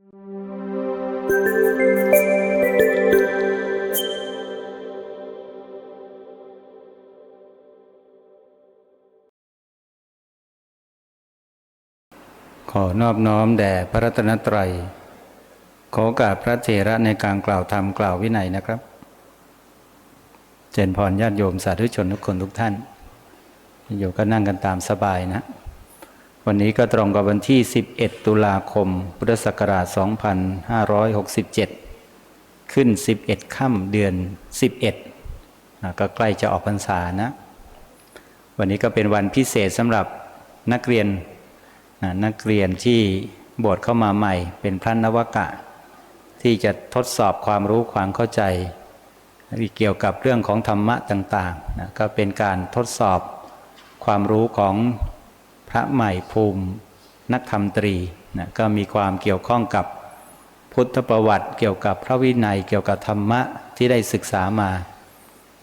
ขอนอบน้อมแด่พระรัตนตรัย ขอโอกาสพระเถระในการกล่าวธรรมกล่าววินัยนะครับ เจริญพรญาติโยมสาธุชนทุกคนทุกท่าน อยู่ก็นั่งกันตามสบายนะ วันนี้ก็ตรงกับวันที่ 11 ตุลาคม พุทธศักราช 2567 ขึ้น 11 ค่ำเดือน 11 ก็ใกล้จะออกพรรษานะ วันนี้ก็เป็นวันพิเศษสำหรับนักเรียนนะนักเรียนที่บวชเข้ามาใหม่ เป็นพระนวกะ ที่จะทดสอบความรู้ความเข้าใจ เกี่ยวกับเรื่องของธรรมะต่างๆนะก็เป็นการทดสอบความรู้ของ พระใหม่ภูมินักธรรมตรีนะก็มีความเกี่ยวข้องกับพุทธประวัติ เกี่ยวกับพระวินัยเกี่ยวกับธรรมะที่ได้ศึกษามา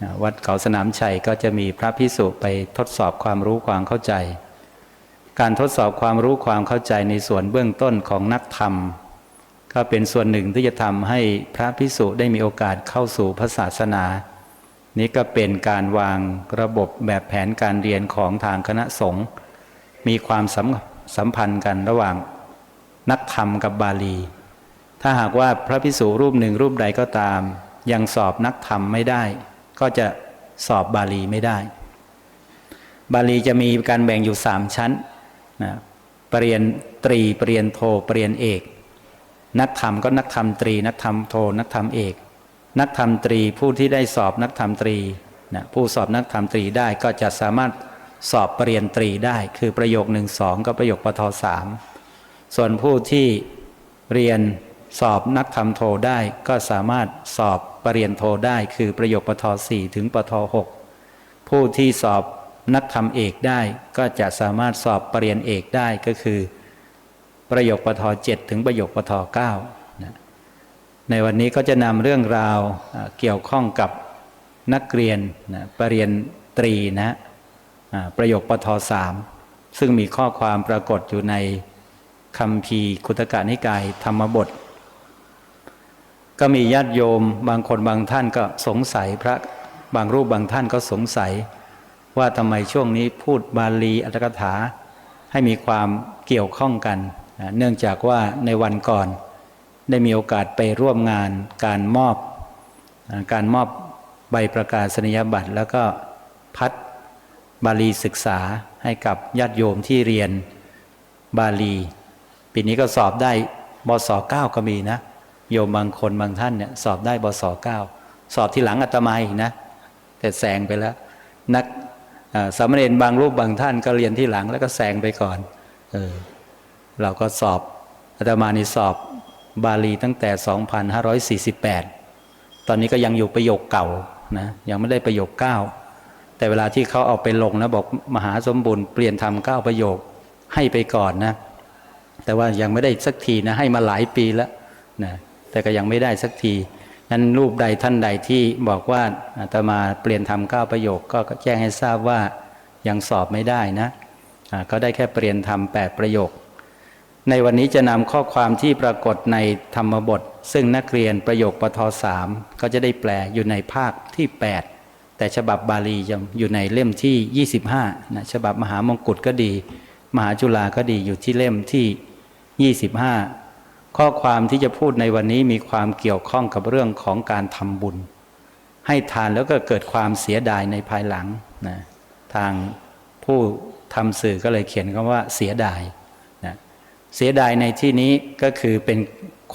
นะวัดเขาสนามชัยก็จะมีพระพิสุไปทดสอบความรู้ความเข้าใจ การทดสอบความรู้ความเข้าใจในส่วนเบื้องต้นของนักธรรม ก็เป็นส่วนหนึ่งที่จะทำให้พระพิสุได้มีโอกาสเข้าสู่พระศาสนานี้ก็เป็นการวางระบบแบบแผนการเรียนของทางคณะสงฆ์ มีความสัมสัมพันธ์กันระหว่างนักธรรมกับบาลี ถ้าหากว่าพระพิสุรูปหนึ่งรูปใดก็ตาม ยังสอบนักธรรมไม่ได้ ก็จะสอบบาลีไม่ได้ บาลีจะมีการแบ่งอยู่สามชั้นนะปรริญญตรีปรริญญโทปรริญญเอก นักธรรมก็นักธรรมตรี นักธรรมโท นักธรรมเอก นักธรรมตรีผู้ที่ได้สอบนักธรรมตรีนะผู้สอบนักธรรมตรีได้ก็จะสามารถ สอบปรริญญาตรีได้ คือประโยคหนึ่งสองกับประโยคปทสามส่วนผู้ที่เรียนสอบนักธรรมโทได้ก็สามารถสอบปรริญญาโทได้ คือประโยคปทสี่ถึงปทหกผู้ที่สอบนักธรรมเอกได้ก็จะสามารถสอบปรริญญาเอกได้ก็คือ ประโยคปทเจ็ดถึงประโยคปทเก้าในวันนี้ก็จะนำเรื่องราวเกี่ยวข้องกับนักเรียนนะปรริญญาตรีนะ ประโยคปทสามซึ่งมีข้อความปรากฏอยู่ในคำพีคุตกะนิกายธรรมบท ก็มีญาติโยมบางคนบางท่านก็สงสัยพระบางรูปบางท่านก็สงสัย ว่าทำไมช่วงนี้พูดบาลีอัตถกถา ให้มีความเกี่ยวข้องกัน เนื่องจากว่าในวันก่อน ได้มีโอกาสไปร่วมงานการมอบ การมอบใบประกาศนียบัตรแล้วก็พัด บาลีศึกษาให้กับญาติโยมที่เรียนบาลี ปีนี้ก็สอบได้บศเก้าก็มีนะ โยมบางคนบางท่านเนี่ยสอบได้บศเก้าสอบที่หลังอาตมาอีกนะ แต่แซงไปแล้ว นักสามเณรบางรูปบางท่านก็เรียนที่หลังแล้วก็แซงไปก่อนเออเราก็สอบอาตมานี่สอบบาลีตั้งแต่ 2548 ตอนนี้ก็ยังอยู่ประโยคเก่านะยังไม่ได้ประโยคเก้า แต่เวลาที่เขาเอาไปลงนะบอกมหาสมบูรณ์เปลี่ยนทำเก้าประโยคให้ไปก่อนนะ แต่ว่ายังไม่ได้สักทีนะให้มาหลายปีแล้วนะแต่ก็ยังไม่ได้สักทีนั้นรูปใดท่านใดที่บอกว่าอาตมาเปลี่ยนทำเก้าประโยคก็แจ้งให้ทราบว่ายังสอบไม่ได้นะก็ได้แค่เปลี่ยนทำแปดประโยค ในวันนี้จะนำข้อความที่ปรากฏในธรรมบท ซึ่งนักเรียนประโยคปทสามก็จะได้แปลอยู่ในภาคที่ 8 แต่ฉบับบาลียังอยู่ในเล่มที่ 25นะฉบับมหามงกุฎก็ดี มหาจุฬาก็ดีอยู่ที่เล่มที่ 25 ข้อความที่จะพูดในวันนี้มีความเกี่ยวข้องกับเรื่องของการทำบุญ ให้ทานแล้วก็เกิดความเสียดายในภายหลังนะทางผู้ทำสื่อก็เลยเขียนคำว่าเสียดายนะเสียดายในที่นี้ก็คือเป็น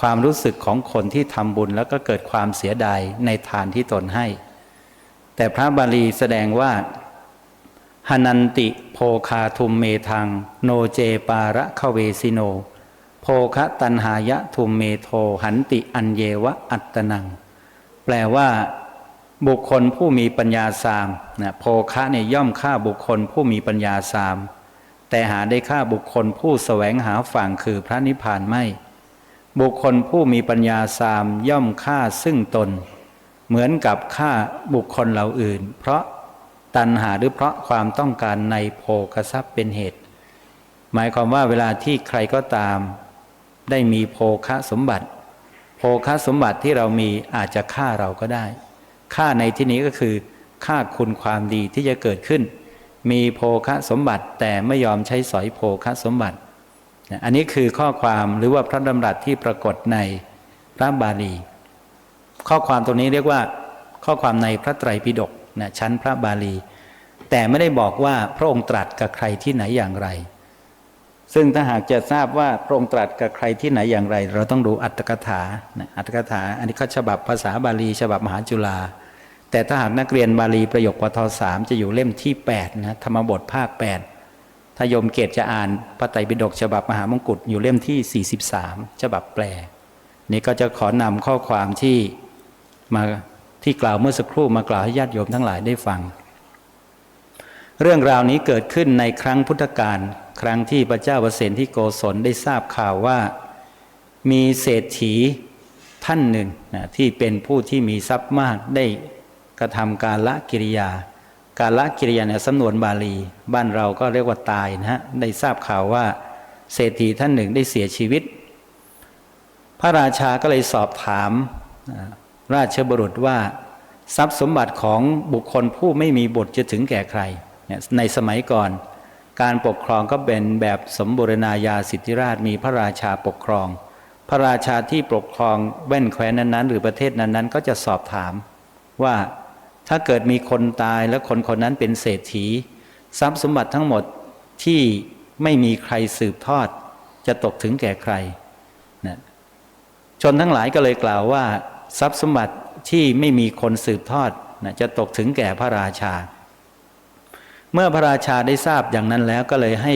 ความรู้สึกของคนที่ทำบุญแล้วก็เกิดความเสียดายในทานที่ตนให้ แต่พระบาลีแสดงว่าหนันติโพคาทุมเมทัง โนเจปาระคะเวสิโน โพคะตันหายะทุมเมโทหันติอันเยวะอัตตนัง แปลว่า บุคคลผู้มีปัญญาสามนะโพคะเนี่ยย่อมฆ่าบุคคลผู้มีปัญญาสาม แต่หาได้ฆ่าบุคคลผู้แสวงหาฝั่งคือพระนิพพานไม่ บุคคลผู้มีปัญญาสามย่อมฆ่าซึ่งตน เหมือนกับฆ่าบุคคลเหล่าอื่น เพราะตัณหาหรือเพราะความต้องการในโภคทรัพย์เป็นเหตุ หมายความว่าเวลาที่ใครก็ตาม ได้มีโภคสมบัติ โภคสมบัติที่เรามีอาจจะฆ่าเราก็ได้ฆ่าในที่นี้ก็คือฆ่าคุณความดีที่จะเกิดขึ้น มีโภคสมบัติแต่ไม่ยอมใช้สอยโภคสมบัติอันนี้คือข้อความหรือว่าพระดำรัสที่ปรากฏในพระบาลี ข้อความตรงนี้เรียกว่าข้อความในพระไตรปิฎกนะชั้นพระบาลี แต่ไม่ได้บอกว่าพระองค์ตรัสกับใครที่ไหนอย่างไร ซึ่งถ้าหากจะทราบว่าพระองค์ตรัสกับใครที่ไหนอย่างไร เราต้องดูอัตถกถานะอัตถกถาอันนี้เขาฉบับภาษาบาลี ฉบับมหาจุฬาแต่ถ้าหากนักเรียนบาลีประโยคปทสามจะอยู่เล่มที่8นะธรรมบทภาค 8 ถ้าโยมเกตจะอ่านพระไตรปิฎกฉบับมหามงกุฎอยู่เล่มที่ 43 ฉบับแปล นี่ก็จะขอนำข้อความที่ มาที่กล่าวเมื่อสักครู่มากล่าวให้ญาติโยมทั้งหลายได้ฟัง เรื่องราวนี้เกิดขึ้นในครั้งพุทธกาลครั้งที่พระเจ้าประเสนที่โกศลได้ทราบข่าวว่า มีเศรษฐีท่านหนึ่งนะที่เป็นผู้ที่มีทรัพย์มากได้กระทำการละกิริยา การละกิริยาในสำนวนบาลี บ้านเราก็เรียกว่าตายนะฮะได้ทราบข่าวว่า เศรษฐีท่านหนึ่งได้เสียชีวิต พระราชาก็เลยสอบถาม ราชบุรุษว่าทรัพย์สมบัติของบุคคลผู้ไม่มีบุตรจะถึงแก่ใคร ในสมัยก่อน การปกครองก็เป็นแบบสมบูรณาญาสิทธิราชมีพระราชาปกครอง พระราชาที่ปกครองแว่นแคว้นนั้นๆ หรือประเทศนั้นๆ ก็จะสอบถามว่าถ้าเกิดมีคนตายแล้วคนคนนั้นเป็นเศรษฐี ทรัพย์สมบัติทั้งหมดที่ไม่มีใครสืบทอด จะตกถึงแก่ใครนะชนทั้งหลายก็เลยกล่าวว่า ทรัพย์สมบัติที่ไม่มีคนสืบทอดนะจะตกถึงแก่พระราชา เมื่อพระราชาได้ทราบอย่างนั้นแล้วก็เลยให้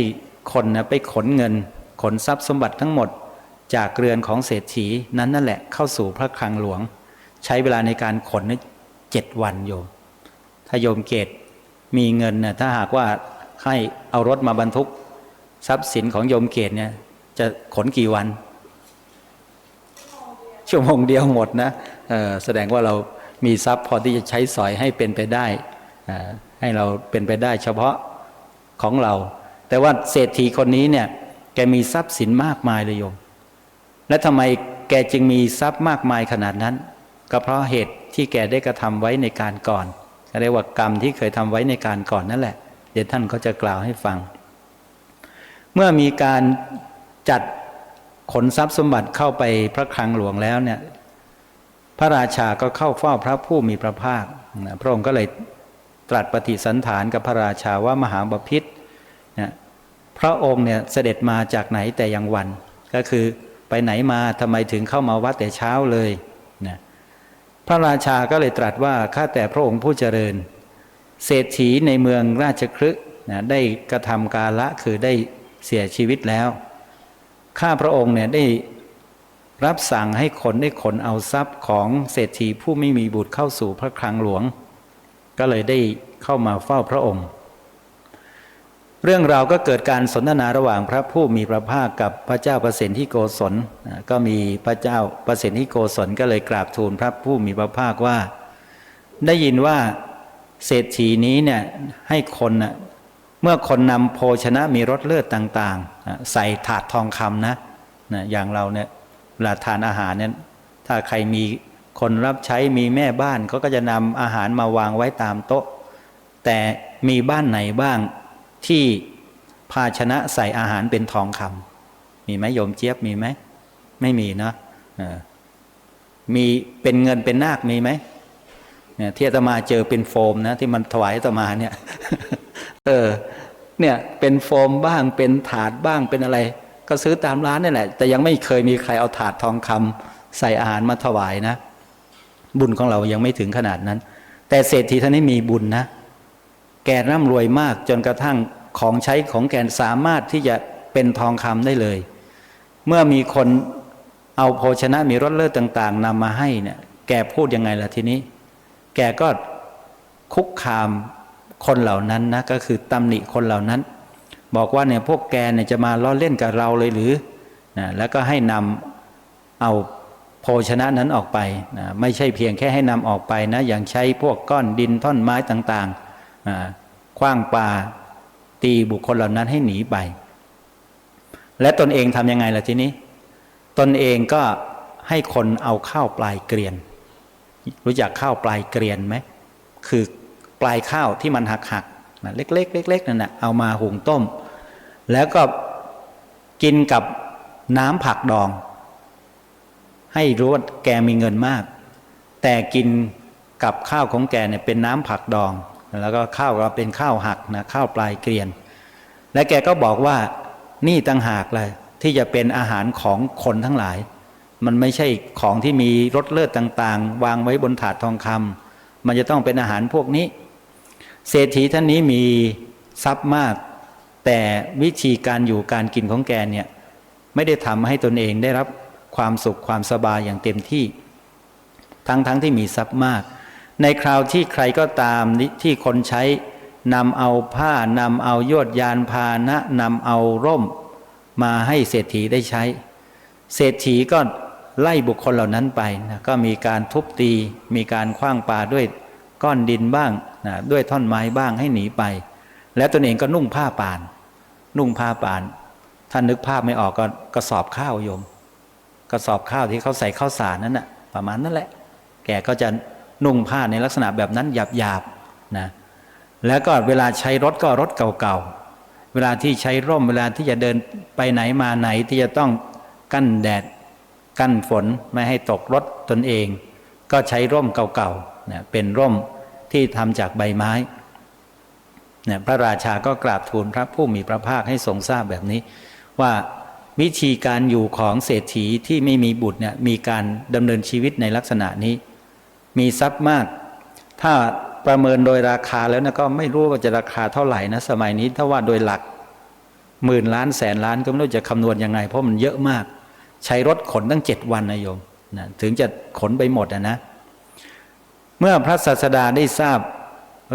คนนะไปขนเงิน ขนทรัพย์สมบัติทั้งหมดจากเรือนของเศรษฐีนั้นนั่นแหละเข้าสู่พระคลังหลวง ใช้เวลาในการขนเจ็ดวันโยมถ้าโยมเกตมีเงินนี่ยถ้าหากว่าให้เอารถมาบรรทุก ทรัพย์สินของโยมเกตเนี่ยจะขนกี่วัน ชั่วโมงเดียวหมดนะแสดงว่าเรามีทรัพย์พอที่จะใช้สอยให้เป็นไปได้ ให้เราเป็นไปได้เฉพาะของเรา แต่ว่าเศรษฐีคนนี้เนี่ยแกมีทรัพย์สินมากมายเลยโยม และทำไมแกจึงมีทรัพย์มากมายขนาดนั้น ก็เพราะเหตุที่แกได้กระทำไว้ในการก่อนเรียกว่ากรรมที่เคยทำไว้ในการก่อนนั่นแหละ เดี๋ยวท่านก็จะกล่าวให้ฟัง เมื่อมีการจัด ขนทรัพย์สมบัติเข้าไปพระคลังหลวงแล้วเนี่ยพระราชาก็เข้าเฝ้าพระผู้มีพระภาคพระองค์ก็เลยตรัสปฏิสันฐานกับพระราชาว่ามหาบพิษนะพระองค์เนี่ยเสด็จมาจากไหนแต่ยังวัน ก็คือไปไหนมาทำไมถึงเข้ามาวัดแต่เช้าเลยนะพระราชาก็เลยตรัสว่าข้าแต่พระองค์ผู้เจริญ เศรษฐีในเมืองราชครึนะได้กระทำกาละคือได้เสียชีวิตแล้ว ข้าพระองค์เนี่ยได้รับสั่งให้คนได้ขนเอาทรัพย์ของเศรษฐีผู้ไม่มีบุตรเข้าสู่พระคลังหลวง ก็เลยได้เข้ามาเฝ้าพระองค์ เรื่องราวก็เกิดการสนทนาระหว่างพระผู้มีพระภาคกับพระเจ้าประสิทธิโกศลก็มีพระเจ้าประสิทธิโกศลก็เลยกราบทูลพระผู้มีพระภาคว่า ได้ยินว่าเศรษฐีนี้เนี่ยให้คนนะ เมื่อคนนำโภชนะมีรสเลือดต่างๆ ใส่ถาดทองคำนะนะอย่างเราเนี่ยเวลาทานอาหารเนี่ยถ้าใครมีคนรับใช้มีแม่บ้านเขาก็จะนำอาหารมาวางไว้ตามโต๊ะ แต่มีบ้านไหนบ้างที่ภาชนะใส่อาหารเป็นทองคำมีไหมโยมเจี๊ยบมีไหมไม่มีนะมีเป็นเงินเป็นนาคมีไหม เนี่ยที่อาตมาเจอเป็นโฟมนะที่มันถวายอาตมาเนี่ย เออ เนี่ยเป็นโฟมบ้างเป็นถาดบ้างเป็นอะไร ก็ซื้อตามร้านนี่แหละ แต่ยังไม่เคยมีใครเอาถาดทองคำใส่อาหารมาถวายนะ บุญของเรายังไม่ถึงขนาดนั้น แต่เศรษฐีท่านนี้มีบุญนะ แกร่ำรวยมากจนกระทั่งของใช้ของแกสามารถที่จะเป็นทองคำได้เลย เมื่อมีคนเอาโภชนะมีรสเลิศต่าง ๆนำมาให้เนี่ย แกพูดยังไงล่ะทีนี้ แกก็คุกคามคนเหล่านั้นนะก็คือตำหนิคนเหล่านั้น บอกว่าเนี่ยพวกแกเนี่ยจะมาล้อเล่นกับเราเลยหรือนะแล้วก็ให้นำเอาโภชนะนั้นออกไปนะไม่ใช่เพียงแค่ให้นำออกไปนะอย่างใช้พวกก้อนดินท่อนไม้ต่างๆคว้างปาตีบุคคลเหล่านั้นให้หนีไป และตนเองทำยังไงล่ะทีนี้ ตนเองก็ให้คนเอาข้าวปลายเกรียน รู้จักข้าวปลายเกรียนไหมคือปลายข้าวที่มันหักหักนะเล็กๆเล็กๆนั่นนะเอามาหุงต้ม แล้วก็กินกับน้ำผักดอง ให้รู้ว่าแกมีเงินมาก แต่กินกับข้าวของแกเนี่ยเป็นน้ำผักดอง แล้วก็ข้าวเราเป็นข้าวหักนะข้าวปลายเกรียน และแกก็บอกว่านี่ต่างหากเลยที่จะเป็นอาหารของคนทั้งหลาย มันไม่ใช่ของที่มีรสเลิศต่างๆ วางไว้บนถาดทองคำมันจะต้องเป็นอาหารพวกนี้ เศรษฐีท่านนี้มีทรัพย์มาก แต่วิธีการอยู่การกินของแกเนี่ยไม่ได้ทำให้ตนเองได้รับความสุขความสบายอย่างเต็มที่ ทั้งๆทที่มีทรัพย์มาก ในคราวที่ใครก็ตามที่คนใช้นำเอาผ้านำเอายวดยานพาหนะนำเอาร่ม มาให้เศรษฐีได้ใช้ เศรษฐีก็ ไล่บุคคลเหล่านั้นไปนะก็มีการทุบตี มีการคว้างปาด้วยก้อนดินบ้างนะด้วยท่อนไม้บ้างให้หนีไป แล้วตนเองก็นุ่งผ้าป่าน นุ่งผ้าป่านท่านนึกภาพไม่ออกก็กระสอบข้าวโยมกระสอบข้าวที่เขาใส่ข้าวสารนั้นนะประมาณนั้นแหละ แกก็จะนุ่งผ้าในลักษณะแบบนั้นหยาบๆนะแล้วก็เวลาใช้รถก็รถเก่าๆเวลาที่ใช้ร่มเวลาที่จะเดินไปไหนมาไหนที่จะต้องกั้นแดด กั้นฝนไม่ให้ตกรถตนเอง ก็ใช้ร่มเก่าๆเนี่ยเป็นร่มที่ทำจากใบไม้พระราชาก็กราบทูลพระผู้มีพระภาคให้ทรงทราบแบบนี้ ว่าวิธีการอยู่ของเศรษฐีที่ไม่มีบุตรเนี่ยมีการดำเนินชีวิตในลักษณะนี้ มีทรัพย์มาก ถ้าประเมินโดยราคาแล้วนะก็ไม่รู้ว่าจะราคาเท่าไหร่นะสมัยนี้ถ้าว่าโดยหลักหมื่นล้านแสนล้านก็ไม่รู้จะคำนวณยังไง เพราะมันเยอะมาก ใช้รถขนตั้งเจ็ดวันนะโยมนะถึงจะขนไปหมดนะนะ เมื่อพระศาสดาได้ทราบ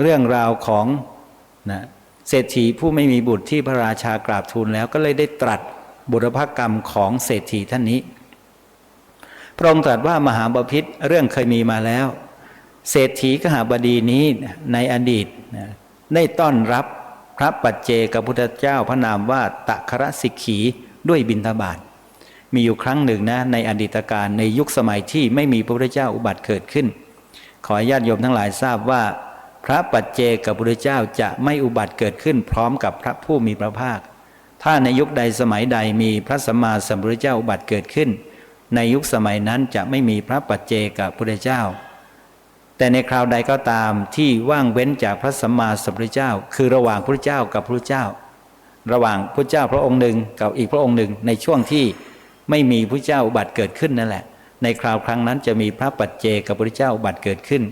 เรื่องราวของนะเศรษฐีผู้ไม่มีบุตรที่พระราชากราบทูลแล้วก็เลยได้ตรัสบุรพกรรมของเศรษฐีท่านนี้ พระองค์ตรัสว่ามหาบพิษเรื่องเคยมีมาแล้ว เศรษฐีขหาบดีนี้ในอดีตได้ต้อนรับพระปัจเจกพุทธเจ้าพระนามว่าตะครสิกขีด้วยบิณฑบาต มีอยู่ครั้งหนึ่งนะในอดีตการในยุคสมัยที่ไม่มีพระพุทธเจ้าอุบัติเกิดขึ้น ขอญาติโยมทั้งหลายทราบว่า พระปัจเจกับพระพุทธเจ้าจะไม่อุบัติเกิดขึ้น พร้อมกับพระผู้มีพระภาค ถ้าในยุคใดสมัยใดมีพระสัมมาสัมพุทธเจ้าอุบัติเกิดขึ้น ในยุคสมัยนั้นจะไม่มีพระปัจเจกับพุทธเจ้า แต่ในคราวใดก็ตามที่ว่างเว้นจากพระสัมมาสัมพุทธเจ้า คือระหว่างพระเจ้ากับพระเจ้า ระหว่างพระเจ้าพระองค์หนึ่งกับอีกพระองค์หนึ่งในช่วงที่ ไม่มีพระเจ้าอุบัติเกิดขึ้นนั่นแหละ ในคราวครั้งนั้นจะมีพระปัจเจกับพระเจ้าอุบัติเกิดขึ้น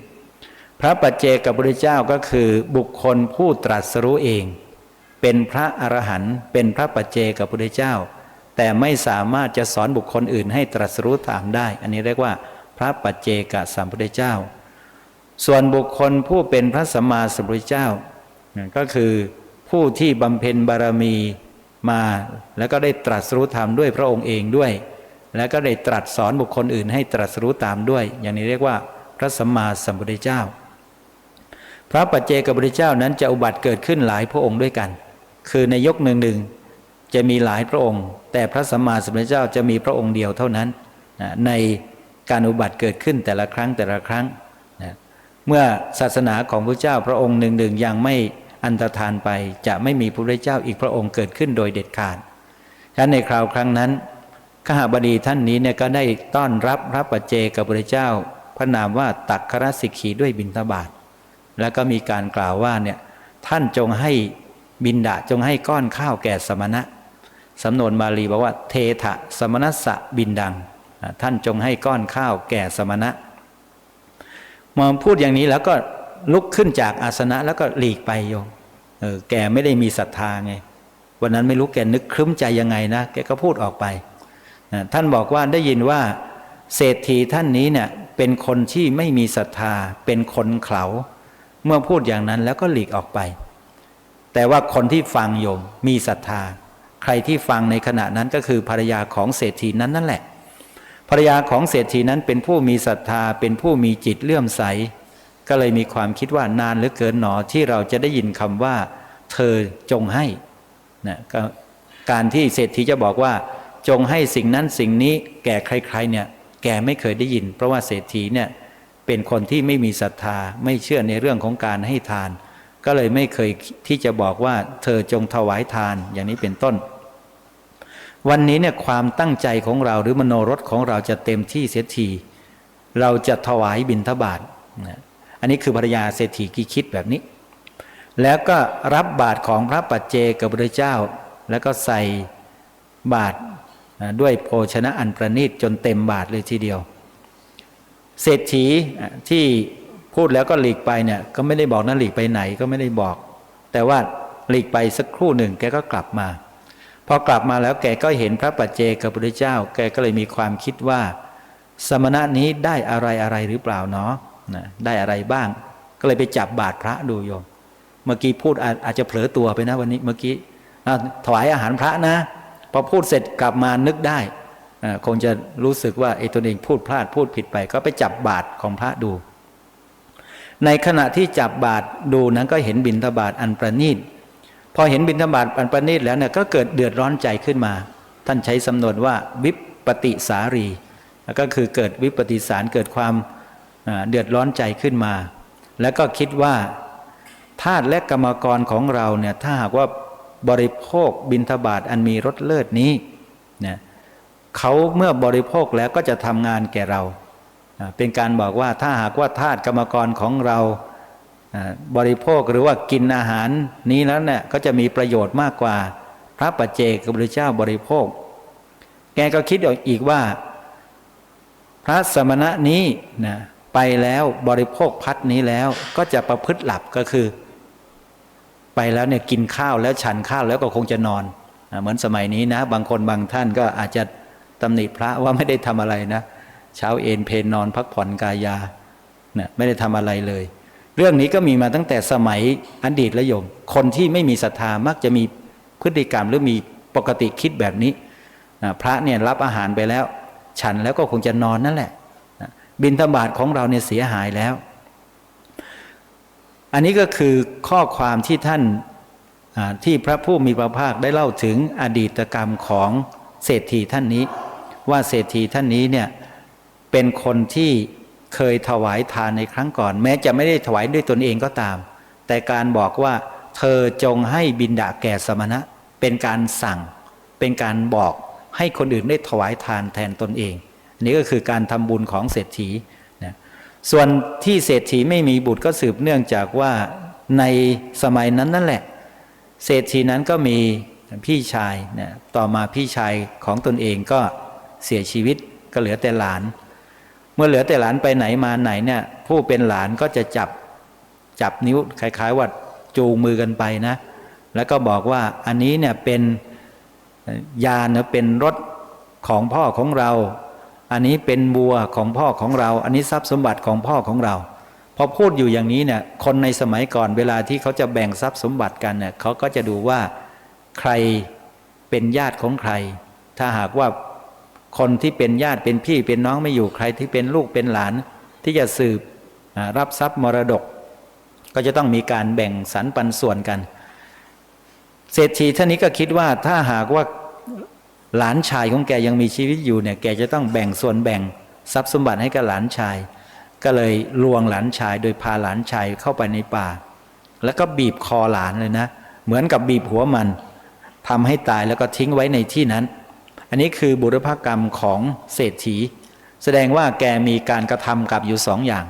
พระปัจเจกับพระเจ้าก็คือบุคคลผู้ตรัสรู้เอง เป็นพระอรหันต์เป็นพระปัจเจกับพระเจ้า แต่ไม่สามารถจะสอนบุคคลอื่นให้ตรัสรู้ตามได้ อันนี้เรียกว่า พระปัจเจกสัมพุทธเจ้า ส่วนบุคคลผู้เป็นพระสัมมาสัมพุทธเจ้าก็คือผู้ที่บำเพ็ญบารมี มา แล้วก็ได้ตรัสรู้ธรรมด้วยพระองค์เองด้วย แล้วก็ได้ตรัสสอนบุคคลอื่นให้ตรัสรู้ตามด้วย อย่างนี้เรียกว่าพระสัมมาสัมพุทธเจ้า พระปัจเจกพุทธเจ้านั้นจะอุบัติเกิดขึ้นหลายพระองค์ด้วยกัน คือในยกหนึ่งหนึ่งจะมีหลายพระองค์ แต่พระสัมมาสัมพุทธเจ้าจะมีพระองค์เดียวเท่านั้น ในการอุบัติเกิดขึ้นแต่ละครั้งแต่ละครั้ง เมื่อศาสนาของพระเจ้าพระองค์หนึ่งหนึ่งยังไม่ อันตรธานไปจะไม่มีพระพุทธเจ้าอีกพระองค์เกิดขึ้นโดยเด็ดขาดฉะนั้นในคราวครั้งนั้นขหบดีท่านนี้เนี่ยก็ได้ต้อนรับพระปัจเจกับพระเจ้า พระนามว่าตักครสิกขีด้วยบิณฑบาตแล้วก็มีการกล่าวว่าเนี่ยท่านจงให้บินดาจงให้ก้อนข้าวแก่สมณะสำนวนบาลีบอกว่าเทถะสมณสะบินดัง ท่านจงให้ก้อนข้าวแก่สมณะมาพูดอย่างนี้แล้วก็ ลุกขึ้นจากอาสนะแล้วก็หลีกไปโยมเออแกไม่ได้มีศรัทธาไง วันนั้นไม่รู้แกนึกครึ้มใจยังไงนะแกก็พูดออกไปนะท่านบอกว่าได้ยินว่า เศรษฐีท่านนี้เนี่ยเป็นคนที่ไม่มีศรัทธา เป็นคนเขาเมื่อพูดอย่างนั้นแล้วก็หลีกออกไป แต่ว่าคนที่ฟังโยมมีศรัทธา ใครที่ฟังในขณะนั้นก็คือภรรยาของเศรษฐีนั้นนั่นแหละภรรยาของเศรษฐีนั้นเป็นผู้มีศรัทธาเป็นผู้มีจิตเลื่อมใส ก็เลยมีความคิดว่านานเหลือเกินหนอที่เราจะได้ยินคำว่า เธอจงให้นะการที่เศรษฐีจะบอกว่าจงให้สิ่งนั้นสิ่งนี้แก่ใครๆเนี่ยแกไม่เคยได้ยิน เพราะว่าเศรษฐีเนี่ยเป็นคนที่ไม่มีศรัทธาไม่เชื่อในเรื่องของการให้ทาน ก็เลยไม่เคยที่จะบอกว่า เธอจงถวายทานอย่างนี้เป็นต้น วันนี้เนี่ยความตั้งใจของเราหรือมโนรถของเราจะเต็มที่เสียทีเราจะถวายบิณฑบาตนะ อันนี้คือภรรยาเศรษฐีกีคิดแบบนี้ แล้วก็รับบาตรของพระปัจเจกับพระเจ้า แล้วก็ใส่บาตรด้วยโภชนะอันประณีตจนเต็มบาตรเลยทีเดียว เศรษฐีที่พูดแล้วก็หลีกไปเนี่ยก็ไม่ได้บอกนะหลีกไปไหนก็ไม่ได้บอก แต่ว่าหลีกไปสักครู่หนึ่งแกก็กลับมา พอกลับมาแล้วแกก็เห็นพระปัจเจกับพระเจ้า แกก็เลยมีความคิดว่า สมณะนี้ได้อะไรอะไรหรือเปล่าเนาะ นะได้อะไรบ้าง ก็เลยไปจับบาตรพระดูโยม เมื่อกี้พูดอาจจะเผลอตัวไปนะวันนี้เมื่อกี้ถวายอาหารพระนะพอพูดเสร็จกลับมานึกได้คงจะรู้สึกว่าไอ้ตนเองพูดพลาดพูดผิดไป ก็ไปจับบาตรของพระดู ในขณะที่จับบาตรดูนั้นก็เห็นบิณฑบาตอันประณีตพอเห็นบิณฑบาตอันประณีตแล้วเนี่ยก็เกิดเดือดร้อนใจขึ้นมา ท่านใช้สำนวนว่าวิปปติสารีแล้วก็คือเกิดวิปปติสารเกิดความ เดือดร้อนใจขึ้นมา แล้วก็คิดว่าทาสและกรรมกรของเราเนี่ยถ้าหากว่าบริโภคบิณฑบาตอันมีรสเลิศนี้เนี่ยเขาเมื่อบริโภคแล้วก็จะทำงานแก่เรา เป็นการบอกว่าถ้าหากว่าทาสกรรมกรของเราบริโภคหรือว่ากินอาหารนี้แล้วเนี่ยก็จะมีประโยชน์มากกว่า พระปัจเจกพระเจ้าบริโภค แกก็คิดอีกว่า พระสมณะนี้นะ ไปแล้วบริโภคพัดนี้แล้วก็จะประพฤติหลับก็คือ ไปแล้วเนี่ยกินข้าวแล้วฉันข้าวแล้วก็คงจะนอน เหมือนสมัยนี้นะ บางคนบางท่านก็อาจจะตำหนิพระว่าไม่ได้ทำอะไรนะ เช้าเอนเพนนอนพักผ่อนกายานะไม่ได้ทำอะไรเลย เรื่องนี้ก็มีมาตั้งแต่สมัยอดีตและยม คนที่ไม่มีศรัทธามักจะมีพฤติกรรมหรือมีปกติคิดแบบนี้นะพระเนี่ยรับอาหารไปแล้ว ฉันแล้วก็คงจะนอนนั่นแหละ บินทบาทของเราเนี่ยเสียหายแล้ว อันนี้ก็คือข้อความที่ท่านที่พระผู้มีพระภาคได้เล่าถึงอดีตกรรมของเศรษฐีท่านนี้ ว่าเศรษฐีท่านนี้เนี่ยเป็นคนที่เคยถวายทานในครั้งก่อน แม้จะไม่ได้ถวายด้วยตนเองก็ตาม แต่การบอกว่าเธอจงให้บินดาแก่สมณะ เป็นการสั่ง เป็นการบอกให้คนอื่นได้ถวายทานแทนตนเอง นนี้ก็คือการทำบุญของเศรษฐีนะส่วนที่เศรษฐีไม่มีบุตรก็สืบเนื่องจากว่าในสมัยนั้นนั่นแหละ เศรษฐีนั้นก็มีพี่ชายนี่ยต่อมาพี่ชายของตนเองก็เสียชีวิตก็เหลือแต่หลาน เมื่อเหลือแต่หลานไปไหนมาไหนเนี่ยผู้เป็นหลานก็จะจับจับนิ้วคล้ายๆว่าจูงมือกันไปนะ แล้วก็บอกว่าอันนี้เนี่ยเป็นยานเป็นรถของพ่อของเรา อันนี้เป็นบัวของพ่อของเรา อันนี้ทรัพย์สมบัติของพ่อของเรา พอพูดอยู่อย่างนี้เนี่ยคนในสมัยก่อนเวลาที่เขาจะแบ่งทรัพย์สมบัติกันเนี่ยเขาก็จะดูว่าใครเป็นญาติของใคร ถ้าหากว่าคนที่เป็นญาติเป็นพี่เป็นน้องไม่อยู่ใครที่เป็นลูกเป็นหลาน ที่จะสืบรับทรัพย์มรดก ก็จะต้องมีการแบ่งสรรปันส่วนกัน เศรษฐีท่านนี้ก็คิดว่าถ้าหากว่า หลานชายของแกยังมีชีวิตอยู่เนี่ยแกจะต้องแบ่งส่วนแบ่งทรัพย์สมบัติให้กับหลานชาย ก็เลยลวงหลานชายโดยพาหลานชายเข้าไปในป่า แล้วก็บีบคอหลานเลยนะ เหมือนกับบีบหัวมันทำให้ตายแล้วก็ทิ้งไว้ในที่นั้น อันนี้คือบุรพกรรมของเศรษฐี แสดงว่าแกมีการกระทำกับอยู่สองอย่าง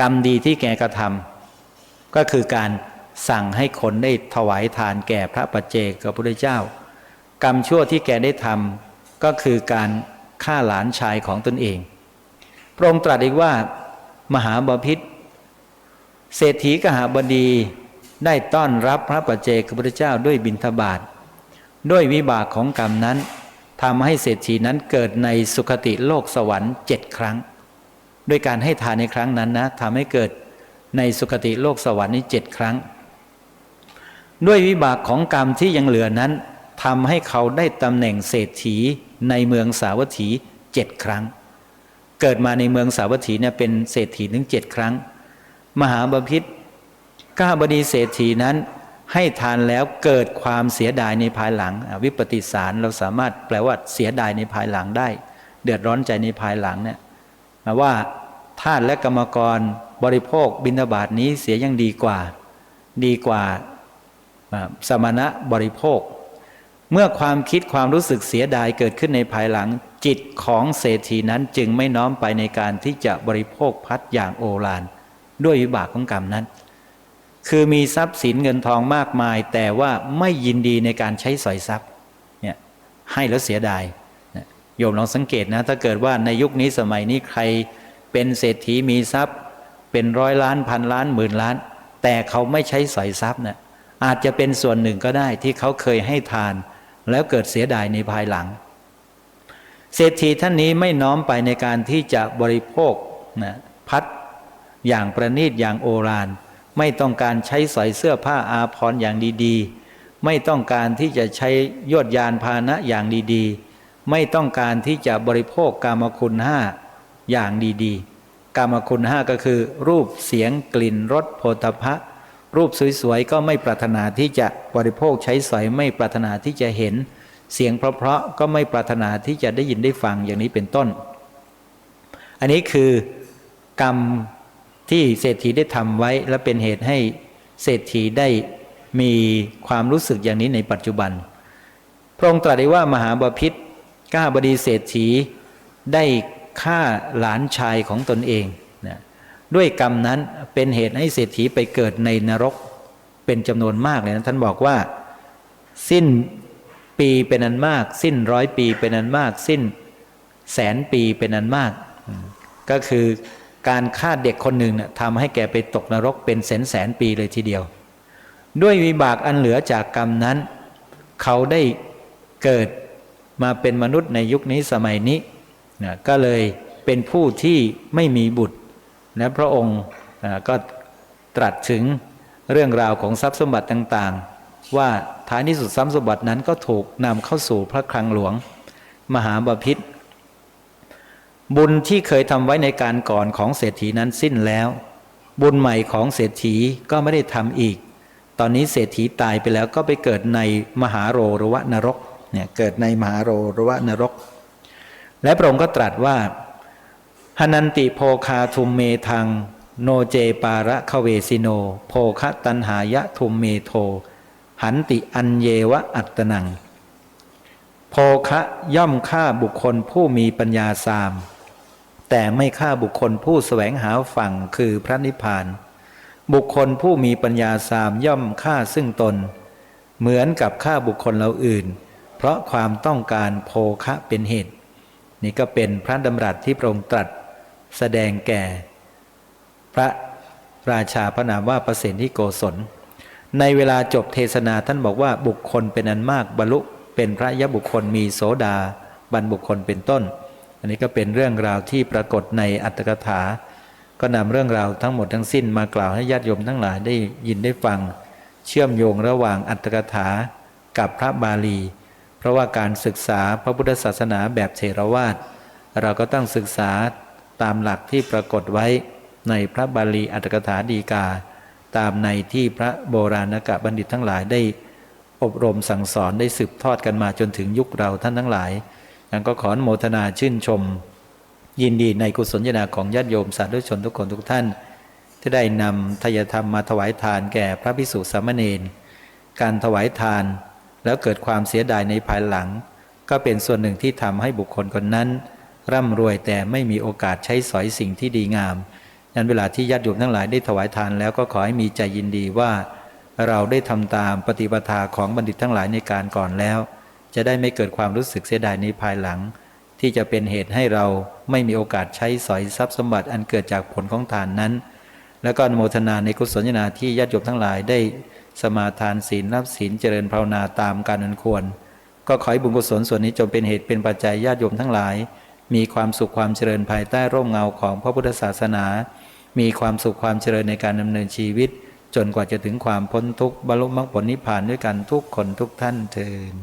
กรรมดีที่แกกระทำก็คือการสั่งให้คนได้ถวายทานแก่พระปัจเจกกับพระพุทธเจ้า กรรมชั่วที่แกได้ทำก็คือการฆ่าหลานชายของตนเอง พระองค์ตรัสอีกว่า มหาบพิษเศรษฐีกหาบดีได้ต้อนรับพระปัจเจกพระพุทธเจ้าด้วยบิณฑบาตด้วยวิบากของกรรมนั้นทำให้เศรษฐีนั้นเกิดในสุคติโลกสวรรค์เจ็ดครั้ง ด้วยการให้ทานในครั้งนั้นนะทำให้เกิดในสุคติโลกสวรรค์นี้เจ็ดครั้ง ด้วยวิบากของกรรมที่ยังเหลือนั้น ทำให้เขาได้ตำแหน่งเศรษฐีในเมืองสาวัตถีเจ็ดครั้ง เกิดมาในเมืองสาวัตถีเนี่ยเป็นเศรษฐีถึงเจ็ดครั้ง มหาบพิษก้าบดีเศรษฐีนั้นให้ทานแล้วเกิดความเสียดายในภายหลัง วิปฏิสารเราสามารถแปลว่าเสียดายในภายหลังได้ เดือดร้อนใจในภายหลังเนี่ยมาว่าทาสและกรรมกรบริโภคบิณฑบาตนี้เสียยังดีกว่า ดีกว่าสมณะบริโภค เมื่อความคิดความรู้สึกเสียดายเกิดขึ้นในภายหลัง จิตของเศรษฐีนั้นจึงไม่น้อมไปในการที่จะบริโภคพัดอย่างโอฬารด้วยวิบากของกรรมนั้น คือมีทรัพย์สินเงินทองมากมาย แต่ว่าไม่ยินดีในการใช้สอยทรัพย์เนี่ยให้แล้วเสียดายโยมลองสังเกตนะถ้าเกิดว่าในยุคนี้สมัยนี้ใครเป็นเศรษฐีมีทรัพย์ เป็นร้อยล้านพันล้านหมื่นล้าน แต่เขาไม่ใช้สอยทรัพย์นะอาจจะเป็นส่วนหนึ่งก็ได้ที่เขาเคยให้ทาน แล้วเกิดเสียดายในภายหลัง เศรษฐีท่านนี้ไม่น้อมไปในการที่จะบริโภคนะพัดอย่างประณีตอย่างโอฬารไม่ต้องการใช้สอยเสื้อผ้าอาภรณ์อย่างดีๆ ไม่ต้องการที่จะใช้ยวดยานพาหนะอย่างดีๆ ไม่ต้องการที่จะบริโภคกามคุณห้าอย่างดีๆ กามคุณห้าก็คือ รูปเสียงกลิ่นรสโผฏฐะ รูปสวยๆก็ไม่ปรารถนาที่จะบริโภคใช้สอยไม่ปรารถนาที่จะเห็น เสียงเพราะๆก็ไม่ปรารถนาที่จะได้ยินได้ฟังอย่างนี้เป็นต้น อันนี้คือกรรมที่เศรษฐีได้ทำไว้และเป็นเหตุให้เศรษฐีได้มีความรู้สึกอย่างนี้ในปัจจุบัน พระองค์ตรัสได้ว่ามหาบพิษก้าบดีเศรษฐีได้ฆ่าหลานชายของตนเอง ด้วยกรรมนั้นเป็นเหตุให้เศรษฐีไปเกิดในนรกเป็นจำนวนมากเลยนะท่านบอกว่า สิ้นปีเป็นอันมาก สิ้นร้อยปีเป็นอันมาก สิ้นแสนปีเป็นอันมาก ก็คือการฆ่าเด็กคนหนึ่งนะทำให้แกไปตกนรกเป็นแสนแสนปีเลยทีเดียว ด้วยวิบากอันเหลือจากกรรมนั้น เขาได้เกิดมาเป็นมนุษย์ในยุคนี้สมัยนี้นะก็เลยเป็นผู้ที่ไม่มีบุตร และพระองค์ก็ตรัสถึงเรื่องราวของทรัพย์สมบัติต่างๆ ว่าท้ายที่สุดทรัพย์สมบัตินั้นก็ถูกนำเข้าสู่พระคลังหลวง มหาบพิษบุญที่เคยทำไว้ในการก่อนของเศรษฐีนั้นสิ้นแล้ว บุญใหม่ของเศรษฐีก็ไม่ได้ทำอีก ตอนนี้เศรษฐีตายไปแล้วก็ไปเกิดในมหาโรรวะนรกเนี่ยเกิดในมหาโรรวะนรก และพระองค์ก็ตรัสว่า หนันติโพคาทุมเมทัง โนเจปาระคเวสิโน โพคตันหายะทุมเมโท หันติอันเยวะอัตตนัง โพคะย่อมฆ่าบุคคลผู้มีปัญญาสาม แต่ไม่ฆ่าบุคคลผู้แสวงหาฝั่งคือพระนิพพาน บุคคลผู้มีปัญญาสามย่อมฆ่าซึ่งตน เหมือนกับฆ่าบุคคลเราอื่น เพราะความต้องการโภคะเป็นเหตุ นี่ก็เป็นพระดำรัสที่พระองค์ตรัส แสดงแก่ พระราชาพระนามว่าประสิทธิโกศล ในเวลาจบเทศนาท่านบอกว่าบุคคลเป็นอันมากบรรลุเป็นพระยะบุคคลมีโสดาบันบุคคลเป็นต้น อันนี้ก็เป็นเรื่องราวที่ปรากฏในอัตถกถา ก็นำเรื่องราวทั้งหมดทั้งสิ้นมากล่าวให้ญาติโยมทั้งหลายได้ยินได้ฟัง เชื่อมโยงระหว่างอัตถกถากับพระบาลี เพราะว่าการศึกษาพระพุทธศาสนาแบบเทรวาสเราก็ต้องศึกษา ตามหลักที่ปรากฏไว้ในพระบาลีอัตถกถาดีกา ตามในที่พระโบราณกะบัณฑิตทั้งหลายได้ อบรมสั่งสอนได้สืบทอดกันมาจนถึงยุคเราท่านทั้งหลายยังก็ขออนุโมทนาชื่นชม ยินดีในกุศลญาณของญาติโยมสาธุชนทุกคนทุกท่าน ที่ได้นำทายธรรมมาถวายทานแก่พระพิสุสามเณรการถวายทานแล้วเกิดความเสียดายในภายหลัง ก็เป็นส่วนหนึ่งที่ทำให้บุคคลคนนั้น ร่ำรวยแต่ไม่มีโอกาสใช้สอยสิ่งที่ดีงามยันเวลาที่ญาติโยมทั้งหลายได้ถวายทานแล้วก็ขอให้มีใจยินดีว่า เราได้ทำตามปฏิปทาของบัณฑิตทั้งหลายในการก่อนแล้ว จะได้ไม่เกิดความรู้สึกเสียดายในภายหลัง ที่จะเป็นเหตุให้เราไม่มีโอกาสใช้สอยทรัพย์สมบัติอันเกิดจากผลของทานนั้น แล้วก็อนุโมทนาในกุศลญาณที่ญาติโยมทั้งหลายได้สมาทานศีลรับศีลเจริญภาวนาตามการอันควร ก็ขอให้บุญกุศลส่วนนี้จงเป็นเหตุเป็นปัจจัยญาติโยมทั้งหลาย มีความสุขความเจริญภายใต้ร่มเงาของพระพุทธศาสนา มีความสุขความเจริญในการดำเนินชีวิต จนกว่าจะถึงความพ้นทุกข์บรรลุมรรคผลนิพพานด้วยกันทุกคนทุกท่านเทิน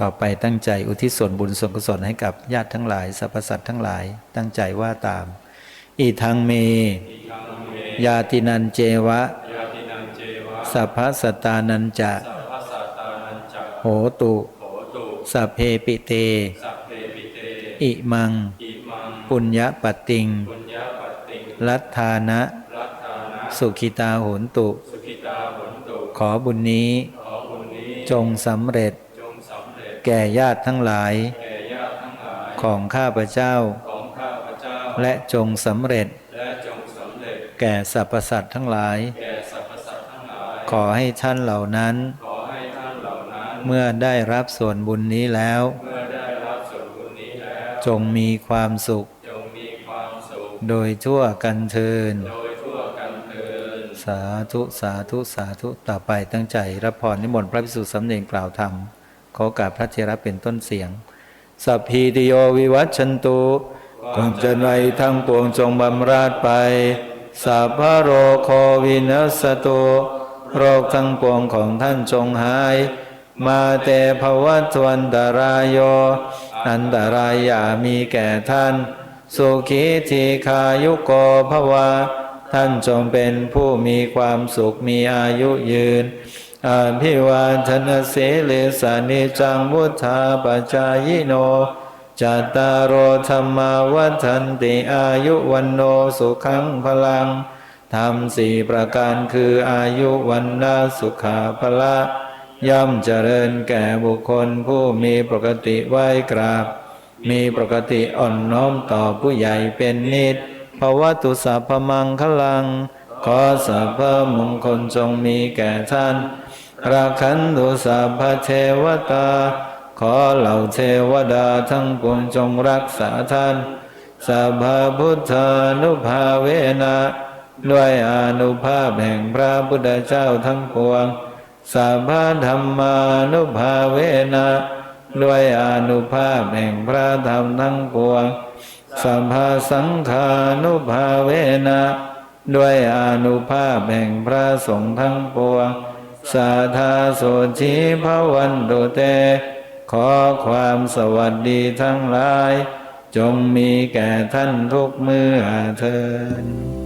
ต่อไปตั้งใจอุทิศส่วนบุญส่วนกุศลให้กับญาติทั้งหลายสรรพสัตว์ทั้งหลาย ตั้งใจว่าตาม อีทังเม ยาตินันเจวะยาตินังเจวะสัพพสตานันจะสัพพสัตตานันจักโหตุโหตุ สัพเพปิเตสัพเพปิเต อิมังอิมังปุญญปัตติงปุญญาปัตติง ลัทธานะรัตถานะ สุขิตาโหนตุสุขิตาหนตุขอบุญนี้ขอบุญนี้ จงสำเร็จจงสำเร็จแก่ญาติทั้งหลายแก่ญาติทั้งหลาย ของข้าพเจ้าของข้าพเจ้าและจงสำเร็จและจงสำเร็จแก่สรรพสัตว์ทั้งหลายแก่สรรพสัตว์ทั้งหลาย ขอให้ท่านเหล่านั้นข เมื่อได้รับส่วนบุญนี้แล้วเมื่อได้รับส่วนบุญนี้แล้ว จงมีความสุขจงมีความสุขโดยทั่วกันเทินโดยทั่วกันเทิน สาธุสาธุสาธุต่อไปตั้งใจรับพรนิมนต์พระภิกษุสำเนียงกล่าวธรรมขอโอกาสพระเทระเป็นต้นเสียง สัพพีติโยวิวัชชันตุความเจริญไว้ทั้งปวงจงบำราดไปสัพพะโรโควินัสตุโรคทั้งปวงของท่านจงหาย มาเตภวัตวันตรายโย อันตรายอย่ามีแก่ท่าน สุขีทีคายุโกภวาท่านจงเป็นผู้มีความสุขมีอายุยืนอาภิวาทนาเสเลสานิจังมุทาปจายโนจัตตารโอธรรมาวัฏันติอายุวันโนสุขังพลังทำสี่ประการคืออายุวันนาสุขาพละ ย่อมเจริญแก่บุคคลผู้มีปกติไหวกราบ มีปกติอ่อนน้อมต่อผู้ใหญ่เป็นนิดภาวะตุสัพพมังคลัง ขอสัพพมงคลจงมีแก่ท่านราคันตุสัพพเทวตา ขอเหล่าเทวดาทั้งปวงจงรักษาท่านสัพพพุทธานุภาเวนะด้วยอนุภาพแห่งพระพุทธเจ้าทั้งปวง สัพพธรรมานุภาเวนะด้วยอนุภาพแห่งพระธรรมทั้งปวงสัมภาสังฆานุภาเวนะด้วยอนุภาพแห่งพระสงฆ์ทั้งปวงสาธาโสชีพวันตุเต ขอความสวัสดีทั้งหลาย จงมีแก่ท่านทุกเมื่อเทิน